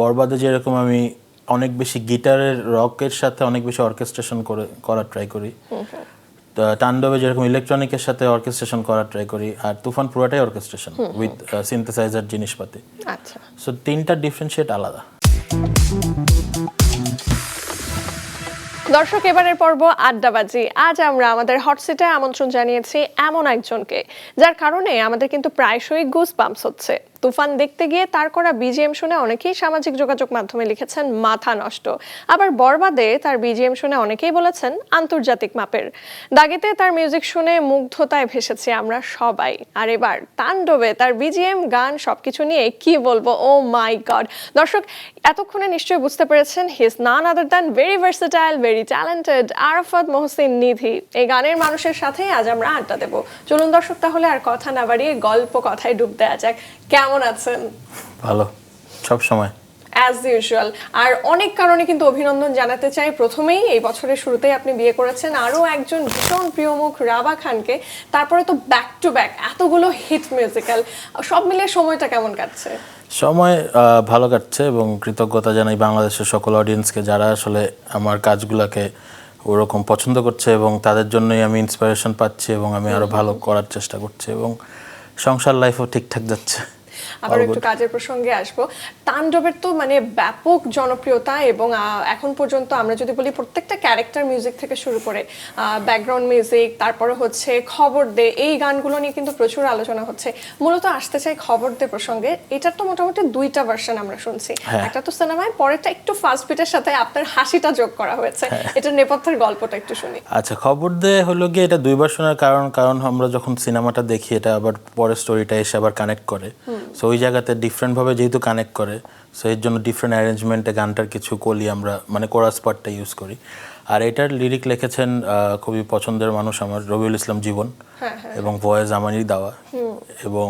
বরবাদে যেরকম আমি অনেক বেশি গিটারের রকের সাথে অনেক বেশি অর্কেস্ট্রেশন করে করার ট্রাই করি। তাণ্ডবে যেরকম ইলেকট্রনিকের সাথে অর্কেস্ট্রেশন করার ট্রাই করি আর তুফান পুরোটাই অর্কেস্ট্রেশন উইথ সিনথেসাইজার জিনিসপাতি। আচ্ছা। সো তিনটা ডিফারেন্সিয়েট আলাদা। দর্শক এবারের পর্ব আড্ডাবাজি। আজ আমরা আমাদের হটসিটে আমন্ত্রণ জানিয়েছি এমন একজনকে যার কারণে আমাদের কিন্তু প্রায়শই গুজ পাম্পস হচ্ছে। তুফান দেখতে গিয়ে তার করা বিজিএম শুনে অনেকেই সামাজিক যোগাযোগ মাধ্যমে লিখেছেন, মাথা নষ্ট। আবার বরবাদে তার বিজিএম শুনে অনেকেই বলেছেন, আন্তর্জাতিক মাপের। দাগেতে তার মিউজিক শুনে মুগ্ধতায় ভেসেছি আমরা সবাই। আর এবার তাণ্ডবে তার বিজিএম গান সবকিছু নিয়ে কি বলব? ও মাই গড দর্শক, এতক্ষণে নিশ্চয়ই বুঝতে পেরেছেন his none other than very versatile very talented Arafat Mohsin Nidhi. এই গানের মানুষের সাথেই আজ আমরা আড্ডা দেব। চলুন দর্শক, তাহলে আর কথা না বাড়িয়ে গল্প কথায় ডুব দেওয়া যাক। কেমন আছেন? ভালো সব সময়। অ্যাজ ইউজুয়াল আর অনেক কারণে কিন্তু অভিনন্দন জানাতে চাই। প্রথমেই এই বছরের শুরুতেই আপনি বিয়ে করেছেন আরও একজন ভীষণ প্রিয় মুখ রাবা খানকে। তারপরে তো ব্যাক টু ব্যাক এতগুলো হিট মিউজিক্যাল সব মিলিয়ে সময়টা কেমন কাটছে? সময় ভালো কাটছে এবং কৃতজ্ঞতা জানাই বাংলাদেশের সকল অডিয়েন্সকে যারা আসলে আমার কাজগুলোকে ওরকম পছন্দ করছে এবং তাদের জন্যই আমি ইন্সপিরেশন পাচ্ছি এবং আমি আরও ভালো করার চেষ্টা করছি এবং সংসার লাইফও ঠিকঠাক যাচ্ছে। আবার একটু কাজের প্রসঙ্গে আসব। তাণ্ডবের তো মানে ব্যাপক জনপ্রিয়তা এবং এখন পর্যন্ত আমরা যদি বলি প্রত্যেকটা ক্যারেক্টার মিউজিক থেকে শুরু করে ব্যাকগ্রাউন্ড মিউজিক তারপরে হচ্ছে খবর দে এই গানগুলো নিয়ে কিন্তু প্রচুর আলোচনা হচ্ছে। মূলত আসতে চাই খবর দে প্রসঙ্গে। এটার তো মোটামুটি দুইটা ভার্সন আমরা শুনছি। হ্যাঁ। একটা তো সিনেমায় পরেরটা একটু ফাস্ট বিটের সাথে আপনার হাসিটা যোগ করা হয়েছে। এটার নেপথ্যের গল্পটা একটু শুনি। আচ্ছা খবর দে হলো গিয়ে এটা দুইবার শোনার কারণ কারণ আমরা যখন সিনেমাটা দেখি এটা আবার পরের স্টোরিটা এসে আবার কানেক্ট করে। সো ওই জায়গাতে ডিফারেন্ট ভাবে যেহেতু কানেক্ট করে সো এর জন্য ডিফারেন্ট অ্যারেঞ্জমেন্টে গানটার কিছু কলি আমরা মানে কোরাস পার্টটা ইউজ করি। আর এটার লিরিক লিখেছেন খুবই পছন্দের মানুষ আমার রবিউল ইসলাম জীবন এবং ভয়েস আমারই দেওয়া। এবং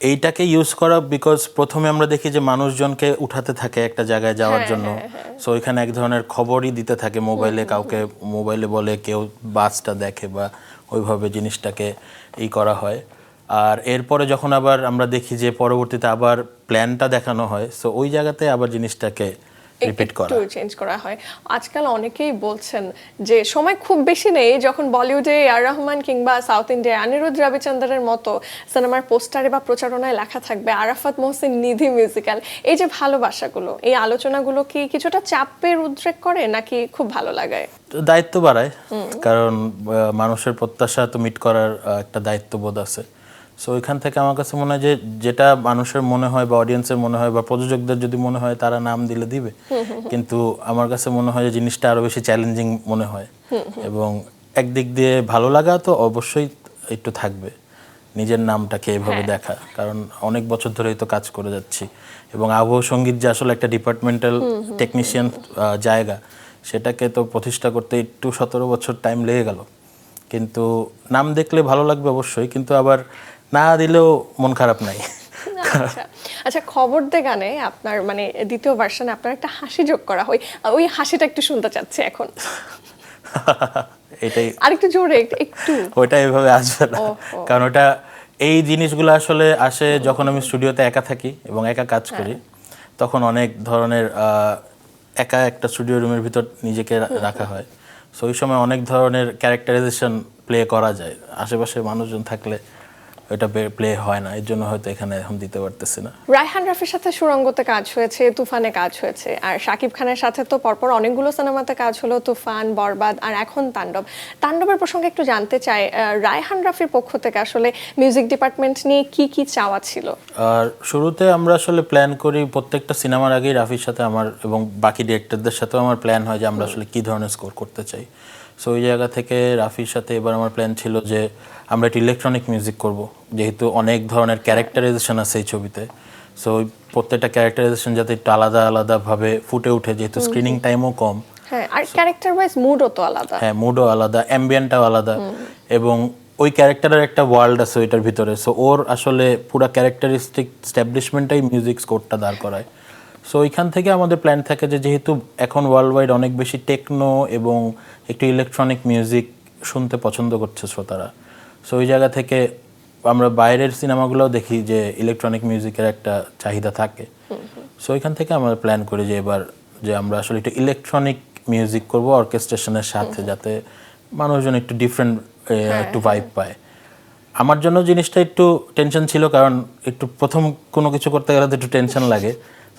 এইটাকে ইউজ করা বিকজ প্রথমে আমরা দেখি যে মানুষজনকে উঠাতে থাকে একটা জায়গায় যাওয়ার জন্য। সো ওইখানে এক ধরনের খবরই দিতে থাকে মোবাইলে কাউকে মোবাইলে বলে কেউ বাসটা দেখে বা ওইভাবে জিনিসটাকে ই করা হয়। আর এরপরে যখন আবার আমরা দেখি যে পরবর্তীতে আবার প্ল্যানটা দেখানো হয় সো ওই জায়গাতে আবার জিনিসটাকে রিপিট করা। একটু চেঞ্জ করা হয়। আজকাল অনেকেই বলছেন যে সময় খুব বেশি নেই যখন বলিউডে আর রহমান কিংবা সাউথ ইন্ডিয়ায় অনিরুদ্ধ রবিচন্দ্রের মতো সিনেমার পোস্টারে বা প্রচারণায় লেখা থাকবে আরাফাত মোহসিন নিধি মিউজিক্যাল এই যে ভালোবাসাগুলো এই আলোচনাগুলো কি কিছুটা চাপের উদ্রেক করে নাকি খুব ভালো লাগে তো দায়িত্ব বাড়ায় কারণ মানুষের প্রত্যাশা তো মিট করার একটা দায়িত্ববোধ আছে। সো ওইখান থেকে আমার কাছে মনে হয় যে যেটা মানুষের মনে হয় বা অডিয়েন্সের মনে হয় বা প্রযোজকদের যদি মনে হয় তারা নাম দিলে দিবে। কিন্তু আমার কাছে মনে হয় যে জিনিসটা আরও বেশি চ্যালেঞ্জিং মনে হয়। এবং একদিক দিয়ে ভালো লাগা তো অবশ্যই একটু থাকবে। নিজের নামটাকে এভাবে দেখা? কারণ অনেক বছর ধরেই তো কাজ করে যাচ্ছি। এবং আবহ সংগীত যে আসলে একটা ডিপার্টমেন্টাল টেকনিশিয়ান জায়গা সেটাকে তো প্রতিষ্ঠা করতে একটু সতেরো বছর টাইম লেগে গেল। কিন্তু নাম দেখলে ভালো লাগবে অবশ্যই। কিন্তু আবার না দিলেও মন খারাপ নাই। আচ্ছা। আচ্ছা খবর দে গানে আপনার মানে দ্বিতীয় ভার্সনে আপনার একটা হাসি যোগ করা হয়। ওই হাসিটা একটু শুনতে চাচ্ছি এখন। এটাই। আরেকটু জোরে একটু- একটু। ওইটা এভাবে আসবে না। কারণ ওটা এই জিনিসগুলো আসলে আসে যখন আমি স্টুডিওতে একা থাকি এবং একা কাজ করি তখন অনেক ধরনের একা একটা স্টুডিও রুমের ভিতর নিজেকে রাখা হয়। সো ওই সময় অনেক ধরনের ক্যারেক্টারাইজেশন প্লে করা যায়। আশেপাশে মানুষজন থাকলে ওইটা প্লে হয় না এর জন্য হয়তো এখানে এখন দিতে পারতেছি না। রায়হান রাফির সাথে সুরঙ্গতে কাজ হয়েছে তুফানে কাজ হয়েছে। আর শাকিব খানের সাথে তো পরপর অনেকগুলো সিনেমাতে কাজ হলো তুফান বরবাদ আর এখন তাণ্ডব। তাণ্ডবের প্রসঙ্গে একটু জানতে চাই রায়হান রাফির পক্ষ থেকে আসলে মিউজিক ডিপার্টমেন্ট নিয়ে কি কি চাওয়া ছিল? আর শুরুতে আমরা আসলে প্ল্যান করি প্রত্যেকটা সিনেমার আগেই রাফির সাথে আমার এবং বাকি ডিরেক্টরদের সাথেও আমার প্ল্যান হয় যে আমরা আসলে কি ধরনের স্কোর করতে চাই। সো ওই জায়গা থেকে রাফির সাথে এবার আমার প্ল্যান ছিল যে আমরা একটু ইলেকট্রনিক মিউজিক করব। যেহেতু অনেক ধরনের ক্যারেক্টারাইজেশন আছে এই ছবিতে। সো ওই প্রত্যেকটা ক্যারেক্টারাইজেশন যাতে একটু আলাদা আলাদাভাবে ফুটে ওঠে যেহেতু স্ক্রিনিং টাইমও কম। হ্যাঁ আর ক্যারেক্টার ওয়াইজ মুডও তো আলাদা। হ্যাঁ মুডও আলাদা অ্যাম্বিয়েন্টটাও আলাদা। এবং ওই ক্যারেক্টারের একটা ওয়ার্ল্ড আছে ওইটার ভিতরে। সো ওর আসলে পুরো ক্যারেক্টারিস্টিক স্ট্যাবলিশমেন্টটাই মিউজিক স্কোরটা দাঁড় করায়। সো ওইখান থেকে আমাদের প্ল্যান থাকে যে যেহেতু এখন ওয়ার্ল্ড ওয়াইড অনেক বেশি টেকনো এবং একটু ইলেকট্রনিক মিউজিক শুনতে পছন্দ করছে শ্রোতারা। সো ওই জায়গা থেকে আমরা বাইরের সিনেমাগুলোও দেখি যে ইলেকট্রনিক মিউজিকের একটা চাহিদা থাকে। সো ওইখান থেকে আমরা প্ল্যান করি যে এবার যে আমরা আসলে একটু ইলেকট্রনিক মিউজিক করব অর্কেস্ট্রেশনের সাথে যাতে মানুষজন একটু ডিফারেন্ট একটু ভাইব পায়। আমার জন্য জিনিসটা একটু টেনশন ছিল কারণ একটু প্রথম কোনো কিছু করতে গেলে তো একটু টেনশন লাগে।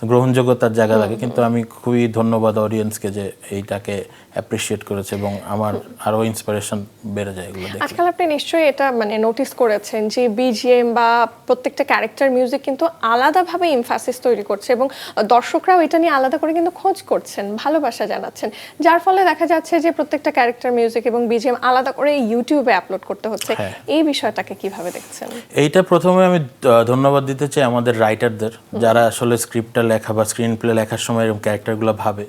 গ্রহণযোগ্যতার জায়গা লাগে। কিন্তু আমি খুবই ধন্যবাদ অডিয়েন্সকে যে এইটাকে অ্যাপ্রিসিয়েট করেছে এবং আমার আরও ইন্সপিরেশন বেড়ে যায় এগুলো আজকাল আপনি নিশ্চয়ই এটা মানে নোটিস করেছেন যে বিজিএম বা প্রত্যেকটা ক্যারেক্টার মিউজিক কিন্তু আলাদাভাবে ইমফাসিস তৈরি করছে এবং দর্শকরাও এটা নিয়ে আলাদা করে কিন্তু খোঁজ করছেন ভালোবাসা জানাচ্ছেন। যার ফলে দেখা যাচ্ছে যে প্রত্যেকটা ক্যারেক্টার মিউজিক এবং বিজিএম আলাদা করে ইউটিউবে আপলোড করতে হচ্ছে। হ্যাঁ। এই বিষয়টাকে কীভাবে দেখছেন? এইটা প্রথমে আমি ধন্যবাদ দিতে চাই আমাদের রাইটারদের যারা আসলে স্ক্রিপ্টটা লেখা বা স্ক্রিন প্লে লেখার সময় এরকম ক্যারেক্টারগুলো ভাবে।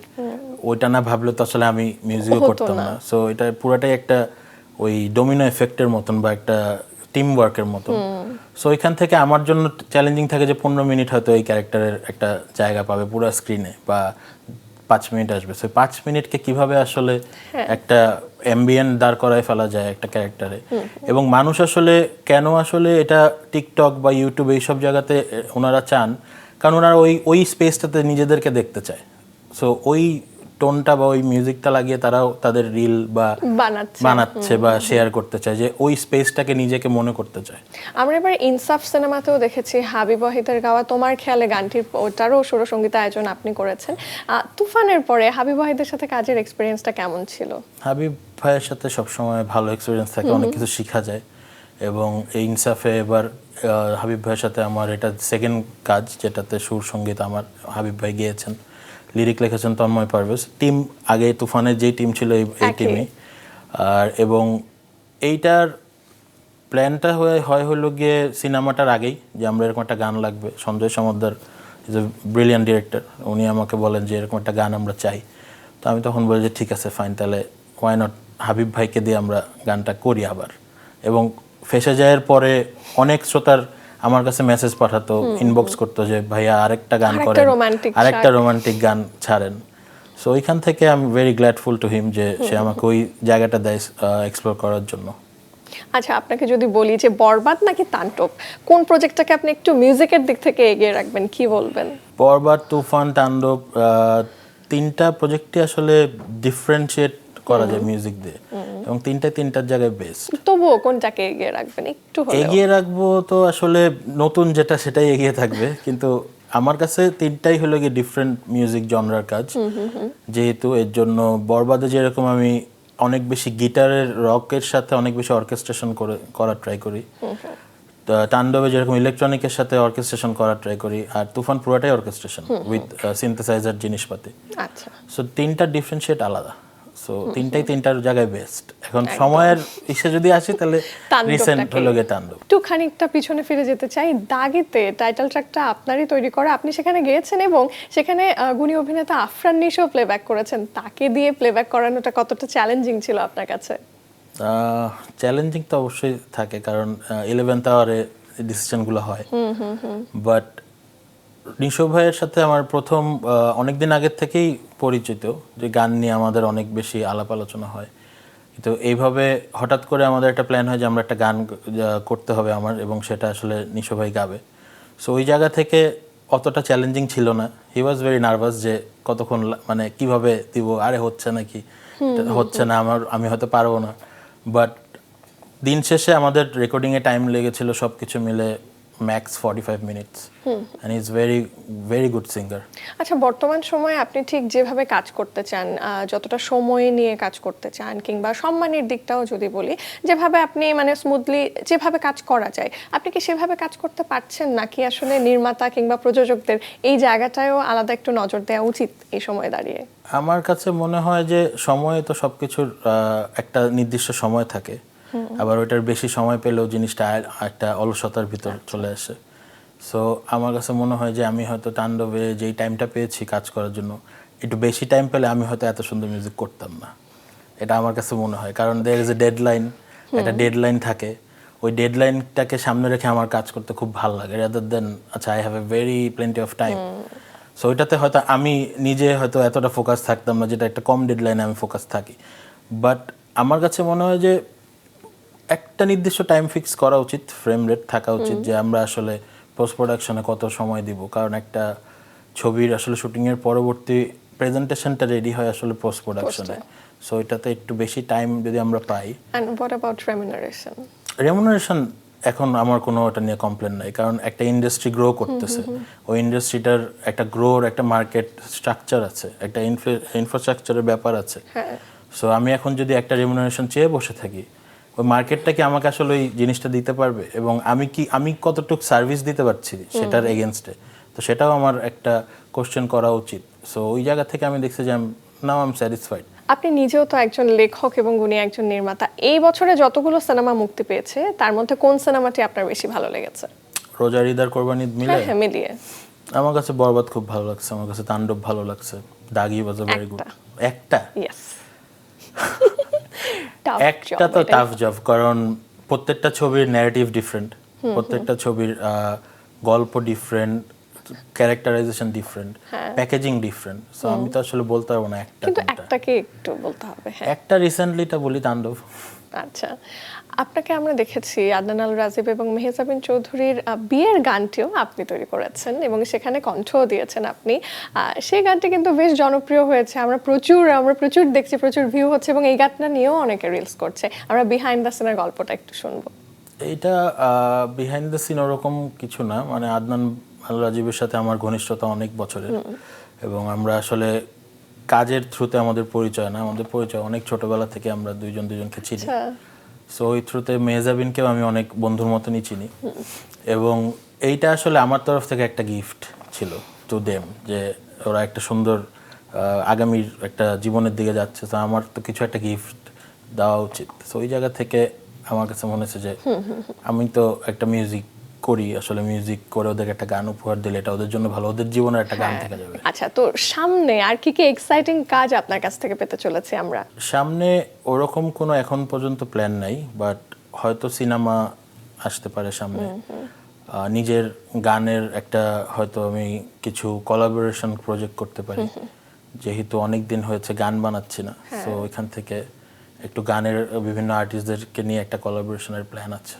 ওইটা না ভাবলে তো আসলে আমি মিউজিকও করতাম না। সো এটা পুরাটাই একটা ওই ডোমিনো এফেক্টের মতন বা একটা টিম ওয়ার্কের মতন। সো ওইখান থেকে আমার জন্য চ্যালেঞ্জিং থাকে যে পনেরো মিনিট হয়তো এই ক্যারেক্টারের একটা জায়গা পাবে পুরো স্ক্রিনে বা পাঁচ মিনিট আসবে। সো পাঁচ মিনিটকে কীভাবে আসলে একটা অ্যাম্বিয়েন্ট দাঁড় করায় ফেলা যায় একটা ক্যারেক্টারে এবং মানুষ আসলে কেন আসলে এটা টিকটক বা ইউটিউব এইসব জায়গাতে ওনারা চান? কারণ ওনারা ওই ওই স্পেসটাতে নিজেদেরকে দেখতে চায়। সো ওই টোনটা বা ওই মিউজিকটা লাগিয়ে তারাও তাদের রিল বা বানাচ্ছে। বা শেয়ার করতে চায় যে ওই স্পেসটাকে নিজেকে মনে করতে চায়। আমরা এবার ইনসাফ সিনেমাতেও দেখেছি হাবিব ওয়াহিদের গাওয়া তোমার খেয়ালে গানটির ওটারও সুরসঙ্গীত আয়োজন আপনি করেছেন। তুফানের পরে হাবিব ওয়াহিদের সাথে কাজের এক্সপিরিয়েন্সটা কেমন ছিল? হাবিব ভাইয়ের সাথে সবসময় ভালো এক্সপিরিয়েন্স থাকে অনেক কিছু শেখা যায়। এবং এই ইনসাফে এবার হাবিব ভাইয়ের সাথে আমার এটা সেকেন্ড কাজ যেটাতে সুর সংগীত আমার হাবিব ভাই গিয়েছেন। লিরিক লিখেছেন তন্ময় পারভেজ। টিম আগে তুফানের যেই টিম ছিল এই-। টিমে আর এবং এইটার প্ল্যানটা হয়ে হয় হলো গিয়ে সিনেমাটার আগেই যে আমরা এরকম একটা গান লাগবে। Sanjay Samaddar is a brilliant director উনি আমাকে বলেন যে এরকম একটা গান আমরা চাই। তো আমি তখন বলি যে ঠিক আছে ফাইন তাহলে ওয়াই নট হাবিব ভাইকে দিয়ে আমরা গানটা করি আবার। এবং ফেসে যাওয়ার পরে অনেক শ্রোতার আমার কাছে মেসেজ পাঠাতো ইনবক্স করতো যে ভাইয়া আরেকটা গান করেন। আরেকটা রোমান্টিক গান ছাড়েন। সো ওইখান থেকে আমি ভেরি গ্ল্যাডফুল টু হিম যে সে আমাকে ওই জায়গাটা দেয় এক্সপ্লোর করার জন্য। আচ্ছা আপনাকে যদি বলি যে বরবাদ নাকি তান্ডব কোন প্রজেক্টটাকে আপনি একটু মিউজিকের দিক থেকে এগিয়ে রাখবেন? কি বলবেন? বরবাদ তুফান তাণ্ডব তিনটা প্রজেক্টই আসলে ডিফারেন্সিয়েট করা যায় মিউজিক দিয়ে। এবং তিনটা তিনটার জায়গায় বেস্ট তবুও কোনটাকে এগিয়ে রাখবেন? একটু এগিয়ে রাখব তো আসলে নতুন যেটা সেটাই এগিয়ে থাকবে। কিন্তু আমার কাছে তিনটাই হলো গিয়ে ডিফারেন্ট মিউজিক জনরার কাজ। যেহেতু এর জন্য বরবাদে যেরকম আমি অনেক বেশি গিটারের রকের সাথে অনেক বেশি অর্কেস্ট্রেশন করে করার ট্রাই করি। তা তাণ্ডবে যেরকম ইলেকট্রনিকের সাথে অর্কেস্ট্রেশন করার ট্রাই করি। আর তুফান পুরোটাই অর্কেস্ট্রেশন উইথ সিনথেসাইজার জিনিসপাতি। আচ্ছা। সো তিনটা ডিফারেন্সিয়েট আলাদা। সো তিনটাই তিনটার জায়গায় বেস্ট এখন সময়ের ইসে যদি আসি তাহলে রিসেন্ট হলো গিয়ে তাণ্ডব। একটু খানিকটা পিছনে ফিরে যেতে চাই। দাগিতে টাইটেল ট্র্যাকটা আপনারই তৈরি করা। আপনি সেখানে গিয়েছেন এবং সেখানে গুণী অভিনেতা আফরান নিশো প্লেব্যাক করেছেন। তাকে দিয়ে প্লেব্যাক করানোটা কতটা চ্যালেঞ্জিং ছিল আপনার কাছে? চ্যালেঞ্জিং তো অবশ্যই থাকে কারণ ইলেভেন্থ আওয়ারে ডিসিশনগুলো হয়। বাট নিশো ভাইয়ের সাথে আমার প্রথম অনেক দিন আগের থেকেই পরিচিত যে গান নিয়ে আমাদের অনেক বেশি আলাপ আলোচনা হয়। তো এইভাবে হঠাৎ করে আমাদের একটা প্ল্যান হয় যে আমরা একটা গান করতে হবে আমার এবং সেটা আসলে নিশো ভাই গাবে। সো ওই জায়গা থেকে অতটা চ্যালেঞ্জিং ছিল না। হি ওয়াজ ভেরি নার্ভাস যে কতক্ষণ মানে কীভাবে দিব আরে হচ্ছে নাকি? হচ্ছে না আমার আমি হয়তো পারব না। বাট দিন শেষে আমাদের রেকর্ডিংয়ে টাইম লেগেছিল সব কিছু মিলে max forty five minutes and is very very good singer আচ্ছা বর্তমান সময়ে আপনি ঠিক যেভাবে কাজ করতে চান যতটা সময় নিয়ে কাজ করতে চান কিংবা সম্মানের দিকটাও যদি বলি যেভাবে আপনি মানে স্মুথলি যেভাবে কাজ করা যায় আপনি কি সেভাবে কাজ করতে পারছেন? নাকি আসলে নির্মাতা কিংবা প্রযোজকদের এই জায়গাটায়ও আলাদা একটু নজর দেওয়া উচিত এই সময় দাঁড়িয়ে? আমার কাছে মনে হয় যে সময় তো সবকিছুর আহ, একটা নির্দিষ্ট সময় থাকে। আবার ওইটার বেশি সময় পেলেও জিনিসটা একটা অলসতার ভিতর চলে আসে। সো আমার কাছে মনে হয় যে আমি হয়তো তাণ্ডবে যেই টাইমটা পেয়েছি কাজ করার জন্য একটু বেশি টাইম পেলে আমি হয়তো এত সুন্দর মিউজিক করতাম না। এটা আমার কাছে মনে হয়। কারণ দের ইজ এ ডেডলাইন একটা ডেডলাইন থাকে। ওই ডেডলাইনটাকে সামনে রেখে আমার কাজ করতে খুব ভালো লাগে। রাদার দেন আচ্ছা I have a very plenty of time so ওইটাতে হয়তো আমি নিজে হয়তো এতটা ফোকাস থাকতাম না যেটা একটা কম ডেডলাইনে আমি ফোকাস থাকি। বাট আমার কাছে মনে হয় যে একটা নির্দিষ্ট টাইম ফিক্স করা উচিত ফ্রেম রেট থাকা উচিত যে আমরা আসলে পোস্ট প্রোডাকশনে কত সময় দিব। কারণ একটা ছবির আসলে শুটিংয়ের পরবর্তী প্রেজেন্টেশনটা রেডি হয় আসলে পোস্ট প্রোডাকশনে সো এটাতে একটু বেশি টাইম যদি আমরা পাই। And what about remuneration remuneration এখন আমার কোনো ওটা নিয়ে কমপ্লেন নাই কারণ একটা ইন্ডাস্ট্রি গ্রো করতেছে। ওই ইন্ডাস্ট্রিটার একটা গ্রোর একটা মার্কেট স্ট্রাকচার আছে একটা ইনফ্রাস্ট্রাকচারের ব্যাপার আছে। হ্যাঁ। সো আমি এখন যদি একটা রেমুনারেশন চেয়ে বসে থাকি ওই মার্কেটটা কি আমাকে আসলে ওই জিনিসটা দিতে পারবে? এবং আমি কি আমি কতটুকু সার্ভিস দিতে পারছি সেটার এগেনস্টে তো সেটাও আমার একটা কোশ্চেন করা উচিত। সো ওই জায়গা থেকে আমি দেখছি যে নাও আম স্যাটিসফাইড আপনি নিজেও তো একজন লেখক এবং উনি একজন নির্মাতা। এই বছরে যতগুলো সিনেমা মুক্তি পেয়েছে তার মধ্যে কোন সিনেমাটি আপনার বেশি ভালো লেগেছে? রোজার ঈদ আর কোরবানি ঈদ মিলে? হ্যাঁ হ্যাঁ মিলিয়ে। আমার কাছে বরবাদ খুব ভালো লাগছে। আমার কাছে তাণ্ডব ভালো লাগছে। দাগি ওয়াজ ভেরি গুড একটা? ইয়েস একটা তো টাফ জব কারণ প্রত্যেকটা ছবির ন্যারেটিভ ডিফারেন্ট প্রত্যেকটা ছবির গল্প different characterisation different packaging different so আমি তো আসলে বলতে পারব না একটা কিন্তু একটাকে একটু বলতে হবে হ্যাঁ। একটা রিসেন্টলিটা বলি তাণ্ডব। আচ্ছা। আপনাকে আমরা দেখেছি আদনান আল রাজীব এবং মেহজাবিন চৌধুরীর বিয়ের গানটিও আপনি তৈরি করেছেন এবং সেখানে কণ্ঠও দিয়েছেন আপনি। সেই গানটি কিন্তু বেশ জনপ্রিয় হয়েছে। আমরা প্রচুর আমরা প্রচুর দেখছি প্রচুর ভিউ হচ্ছে এবং এই গানটা নিয়েও অনেকে রিলস করছে। আমরা বিহাইন্ড দ্য সিনের গল্পটা একটু শুনব। এইটা বিহাইন্ড দ্য সিন ওরকম কিছু না। মানে আদনান আল রাজীবের সাথে আমার ঘনিষ্ঠতা অনেক বছরের। এবং আমরা আসলে কাজের থ্রুতে আমাদের পরিচয় না। আমাদের পরিচয় অনেক ছোটবেলা থেকে আমরা দুইজন দুজনকে চিনি। আচ্ছা। সো ওই থ্রুতে মেহজাবিনকেও আমি অনেক বন্ধুর মতনই চিনি। এবং এইটা আসলে আমার তরফ থেকে একটা গিফট ছিল টু দেম যে ওরা একটা সুন্দর আগামীর একটা জীবনের দিকে যাচ্ছে। তো আমার তো কিছু একটা গিফট দেওয়া উচিত। তো ওই জায়গা থেকে আমার কাছে মনে হচ্ছে যে, আমি তো একটা মিউজিক করি আসলে মিউজিক করে ওদেরকে একটা গান উপহার দিলে এটা ওদের জন্য ভালো ওদের জীবনের একটা গান থেকে যাবে। আচ্ছা তো সামনে আর কি কি এক্সাইটিং কাজ আপনার কাছ থেকে পেতে চলেছি আমরা? সামনে ওরকম কোনো এখন পর্যন্ত প্ল্যান নাই বাট হয়তো সিনেমা আসতে পারে সামনে। নিজের গানের একটা হয়তো আমি কিছু কোলাবোরেশন প্রজেক্ট করতে পারি। যেহেতু অনেক দিন হয়েছে গান বানাচ্ছি না। তো এখান থেকে একটু গানের বিভিন্ন আর্টিস্টদেরকে নিয়ে একটা কোলাবোরেশনের প্ল্যান আছে।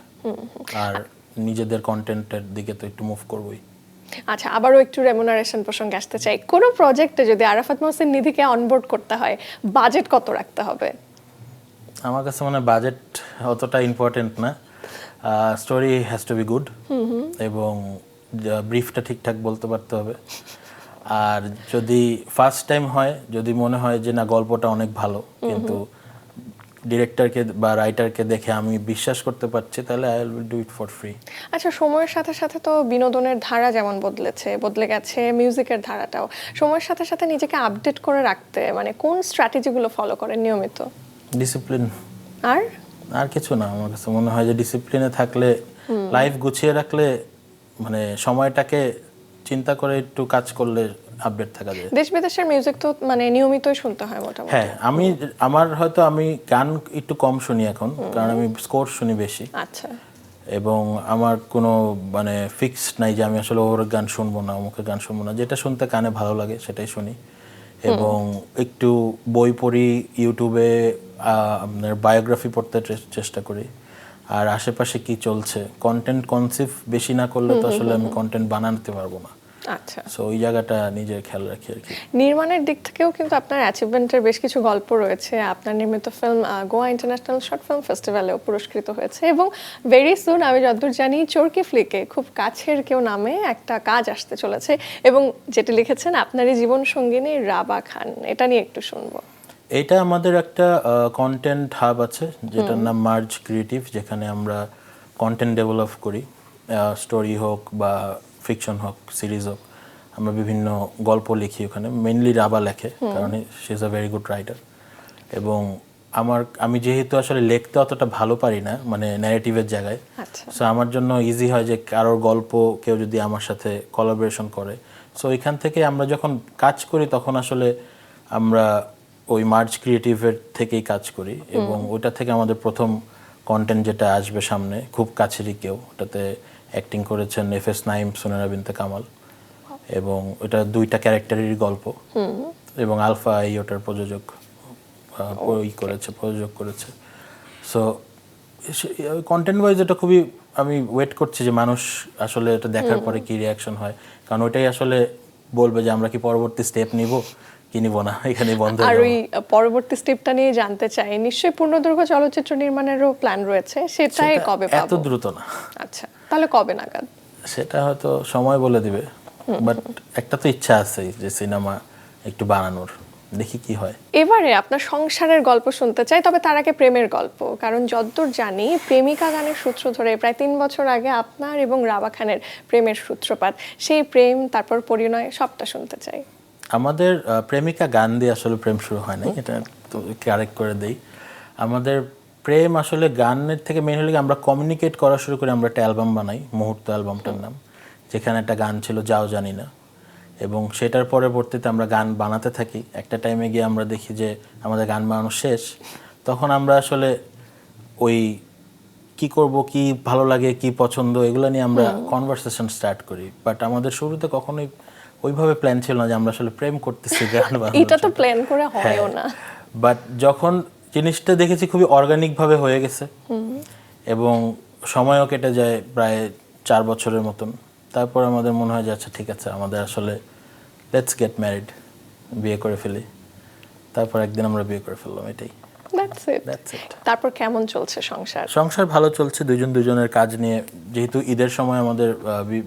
আর নিজেদের কন্টেন্টের দিকে তো একটু মুভ করবোই। আচ্ছা আবারও একটু রেমুনারেশন প্রসঙ্গে আসতে চাই। কোনো প্রজেক্টে যদি আরাফাত মোহসেন নিধিকে অনবোর্ড করতে হয় বাজেট কত রাখতে হবে? আমার কাছে মনে বাজেট অতটা ইম্পর্টেন্ট না। Story has to be good এবং ব্রিফটা ঠিকঠাক বলতে পারতে হবে। আর যদি ফার্স্ট টাইম হয় যদি মনে হয় যে না গল্পটা অনেক ভালো কিন্তু ডিরেক্টরকে বা রাইটারকে দেখে আমি বিশ্বাস করতে পারছি তাহলে I will do it for free আচ্ছা সময়ের সাথে সাথে তো বিনোদনের ধারা যেমন বদলেছে বদলে গেছে মিউজিকের ধারাটাও। সময়ের সাথে সাথে নিজেকে আপডেট করে রাখতে মানে কোন স্ট্র্যাটেজিগুলো ফলো করেন নিয়মিত? ডিসিপ্লিন আর? আর কিছু না আমার কাছে মনে হয় যে ডিসিপ্লিনে থাকলে লাইফ গুছিয়ে রাখলে মানে সময়টাকে চিন্তা করে একটু কাজ করলে আপডেট থাকা যায়। দেশ বিদেশের মিউজিক তো মানে নিয়মিতই শুনতে হয় মোটামুটি। হ্যাঁ আমি আমার হয়তো আমি গান একটু কম শুনি এখন কারণ আমি স্কোর শুনি বেশি। আচ্ছা। এবং আমার কোনো মানে ফিক্সড নাই যে আমি আসলে ওর গান শুনব না অমুকের গান শুনব না। যেটা শুনতে কানে ভালো লাগে সেটাই শুনি। এবং একটু বই পড়ি ইউটিউবে আপনার বায়োগ্রাফি পড়তে চেষ্টা করি। আর আশেপাশে কি চলছে? কন্টেন্ট কনসিভ বেশি না করলে তো আসলে আমি কন্টেন্ট বানাতে পারব না। আচ্ছা। সো ওই জায়গাটা নিজের খেয়াল রাখি আর কি। নির্মাণের দিক থেকেও কিন্তু আপনার অ্যাচিভমেন্টের বেশ কিছু গল্প রয়েছে। আপনার নির্মিত film Goa international short film ফেস্টিভ্যালেও পুরস্কৃত হয়েছে এবং ভেরি সুন আমি যতদূর জানি চরকি ফ্লিকে খুব কাছের কেউ নামে একটা কাজ আসতে চলেছে এবং যেটি লিখেছেন আপনারই জীবন সঙ্গিনী রাবা খান। এটা নিয়ে একটু শুনব। এটা আমাদের একটা কন্টেন্ট হাব আছে যেটার নাম মার্জ ক্রিয়েটিভ যেখানে আমরা কন্টেন্ট ডেভেলপ করি। স্টোরি হোক বা ফিকশন হোক সিরিজ হোক আমরা বিভিন্ন গল্প লিখি ওখানে মেনলি রাবা লেখে কারণ she is a very good writer এবং আমার আমি যেহেতু আসলে লিখতে অতটা ভালো পারি না মানে ন্যারেটিভের জায়গায় আচ্ছা। সো আমার জন্য ইজি হয় যে কারোর গল্প কেউ যদি আমার সাথে কোলাবোরেশন করে। সো এখান থেকে আমরা যখন কাজ করি তখন আসলে আমরা ওই মার্চ ক্রিয়েটিভের থেকেই কাজ করি। এবং ওইটা থেকে আমাদের প্রথম কন্টেন্ট যেটা আসবে সামনে খুব কাছেরই কেউ ওটাতে অ্যাক্টিং করেছেন এফ এস নাইম সোনারা বিনতে কামাল। এবং ওটা দুইটা ক্যারেক্টারেরই গল্প। এবং আলফা এই ওটার প্রযোজক ওই করেছে প্রযোজক করেছে। সো কন্টেন্ট ওয়াইজ এটা খুবই আমি ওয়েট করছি যে মানুষ আসলে এটা দেখার পরে কি রিয়াকশন হয়। কারণ ওইটাই আসলে বলবে যে আমরা কি পরবর্তী স্টেপ নিব কি নিব না এখানেই বন্ধ আর ওই পরবর্তী স্টেপটা নিয়ে জানতে চাই। নিশ্চয়ই পূর্ণদৈর্ঘ্য চলচ্চিত্র নির্মাণেরও প্ল্যান রয়েছে সেটাই সেটা কবে এত দ্রুত না। আচ্ছা। তাহলে কবে নাগাদ? সেটা হয়তো সময় বলে দিবে বাট একটা তো ইচ্ছা আছে যে সিনেমা একটু বানানোর দেখি কি হয়। এবারে আপনার সংসারের গল্প শুনতে চাই তবে তার আগে প্রেমের গল্প। কারণ যদ্দূর জানি প্রেমিকা গানের সূত্র ধরে প্রায় তিন বছর আগে আপনার এবং রাবা খানের প্রেমের সূত্রপাত। সেই প্রেম তারপর পরিণয় সবটা শুনতে চাই। আমাদের প্রেমিকা গান দিয়ে আসলে প্রেম শুরু হয় না এটা কারেক্ট করে দেই। আমাদের প্রেম আসলে গানের থেকে মেন হলে আমরা কমিউনিকেট করা শুরু করি আমরা একটা অ্যালবাম বানাই মুহূর্ত অ্যালবামটার নাম যেখানে একটা গান ছিল যাও জানি না। এবং সেটার পরবর্তীতে আমরা গান বানাতে থাকি। একটা টাইমে গিয়ে আমরা দেখি যে আমাদের গান বানানো শেষ। তখন আমরা আসলে ওই কি করব কি ভালো লাগে কি পছন্দ এগুলো নিয়ে আমরা কনভারসেশন স্টার্ট করি। বাট আমাদের শুরুতে কখনোই ওইভাবে প্ল্যান ছিল না যে আমরা আসলে প্রেম করতেছি গান বানানোর এটা তো প্ল্যান করে হয়ও হ্যাঁ। না। বাট যখন জিনিসটা দেখেছি খুবই অর্গানিক ভাবে হয়ে গেছে। এবং সময়ও কেটে যায় প্রায় চার বছরের মতন। তারপর আমাদের মনে হয় যে আচ্ছা ঠিক আছে আমাদের আসলে লেটস গেট ম্যারিড বিয়ে করে ফেলি। তারপর একদিন আমরা বিয়ে করে ফেললাম এটাই। তারপর কেমন চলছে সংসার? সংসার ভালো চলছে দুজন দুজনের কাজ নিয়ে। যেহেতু ঈদের সময় আমাদের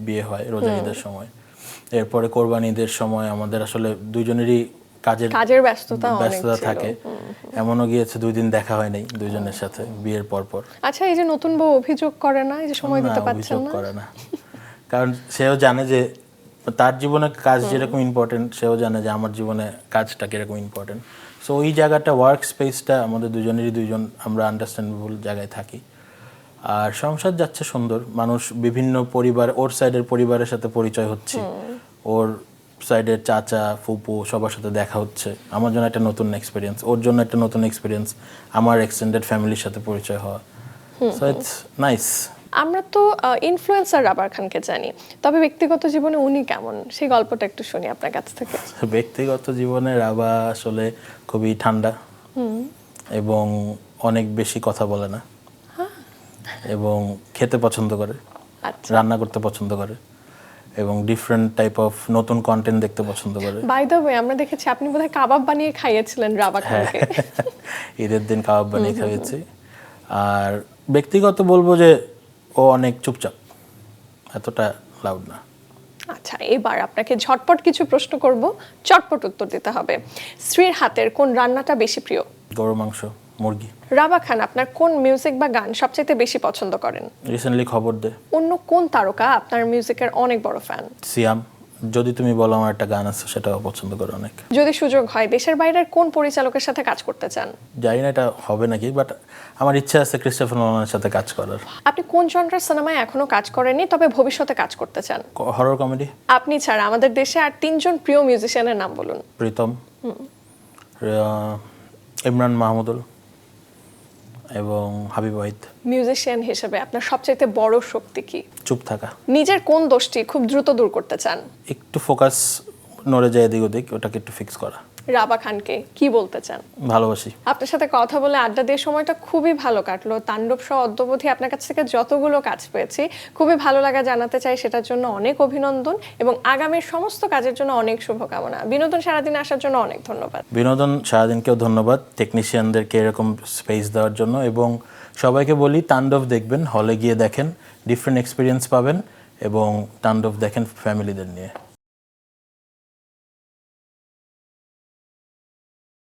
বিয়ে হয় রোজা ঈদের সময়। এরপরে কোরবানি ঈদের সময় আমাদের আসলে দুজনেরই কাজের কাজের ব্যস্ততা ব্যস্ততা থাকে। এমনও গিয়েছে দুই দিন দেখা হয় নাই দুইজনের সাথে বিয়ের পর পর। আচ্ছা এই যে নতুন বউ অভিযোগ করে না এই যে সময় দিতে পারছেন না? করে না। কারণ সেও জানে যে তার জীবনে কাজ যেরকম ইম্পর্টেন্ট সেও জানে যে আমার জীবনে কাজটা কীরকম ইম্পর্টেন্ট সো ওই জায়গাটা ওয়ার্ক স্পেসটা আমাদের দুজনেরই দুইজন আমরা আন্ডারস্ট্যান্ডেবল জায়গায় থাকি। আর সংসার যাচ্ছে সুন্দর মানুষ বিভিন্ন পরিবার ওর সাইডের পরিবারের সাথে পরিচয় হচ্ছে। ওর সাইডের চাচা ফুপু সবার সাথে দেখা হচ্ছে। আমার জন্য একটা নতুন এক্সপিরিয়েন্স ওর জন্য একটা নতুন এক্সপিরিয়েন্স আমার এক্সটেন্ডেড ফ্যামিলির সাথে পরিচয় হওয়া। সো ইটস নাইস আমরা তো ইনফ্লুয়েন্সার রাবার খানকে জানি। তবে ব্যক্তিগত জীবনে উনি কেমন? সেই গল্পটা একটু শুনি আপনার কাছ থেকে। ব্যক্তিগত জীবনে রাবা আসলে খুবই ঠান্ডা। এবং অনেক বেশি কথা বলে না। এবং খেতে পছন্দ করে। আচ্ছা। রান্না করতে পছন্দ করে। এবং ডিফারেন্ট টাইপ অফ নতুন কন্টেন্ট দেখতে পছন্দ করে। বাই দ্য ওয়ে আমরা দেখেছি আপনি বোধহয় কাবাব বানিয়ে খাইয়েছিলেন রাবা হ্যাঁ। খানকে ঈদের দিন কাবাব বানিয়ে খাইয়েছি। আর ব্যক্তিগত বলব যে ও অনেক চুপচাপ। এতটা লাউড না। আচ্ছা এবার আপনাকে ঝটপট কিছু প্রশ্ন করব। চটপট উত্তর দিতে হবে। স্ত্রীর হাতের কোন রান্নাটা বেশি প্রিয়? গরু মাংস। মুরগি। রাবা খান আপনার কোন মিউজিক বা গান সবচাইতে বেশি পছন্দ করেন? রিসেন্টলি খবর দে। অন্য কোন তারকা আপনার মিউজিকের অনেক বড় ফ্যান সিয়াম যদি তুমি বলো আমার একটা গান আছে সেটাও পছন্দ করে অনেক। যদি সুযোগ হয় দেশের বাইরের কোন পরিচালকের সাথে কাজ করতে চান? জানি না এটা হবে নাকি বাট আমার ইচ্ছা আছে ক্রিস্টোফার নোলানের সাথে কাজ করার। আপনি কোন জনরার সিনেমায় এখনও কাজ করেননি তবে ভবিষ্যতে কাজ করতে চান? হরর কমেডি আপনি ছাড়া আমাদের দেশে আর তিনজন প্রিয় মিউজিশিয়ানের নাম বলুন। প্রীতম ইমরান মাহমুদুল। এবং হাবিব ওয়াহিদ। মিউজিশিয়ান হিসেবে আপনার সবচেয়ে বড় শক্তি কি? চুপ থাকা। নিজের কোন দোষটি খুব দ্রুত দূর করতে চান? একটু ফোকাস নড়ে যায় এদিক ওদিক ওটাকে একটু ফিক্স করা। রাবা খানকে কি বলতে চান? ভালোবাসি। আপনার সাথে কথা বলে আড্ডা দিয়ে সময়টা খুবই ভালো কাটলো। তাণ্ডব সহ অদ্যবধি আপনার কাছ থেকে যতগুলো কাজ পেয়েছি খুবই ভালো লাগা জানাতে চাই সেটার জন্য অনেক অভিনন্দন এবং আগামীর সমস্ত কাজের জন্য অনেক শুভকামনা। বিনোদন সারাদিন আসার জন্য অনেক ধন্যবাদ। বিনোদন সারাদিনকেও ধন্যবাদ টেকনিশিয়ানদেরকে এরকম স্পেস দেওয়ার জন্য এবং সবাইকে বলি তাণ্ডব দেখবেন হলে গিয়ে দেখেন ডিফারেন্ট এক্সপিরিয়েন্স পাবেন এবং তাণ্ডব দেখেন ফ্যামিলিদের নিয়ে।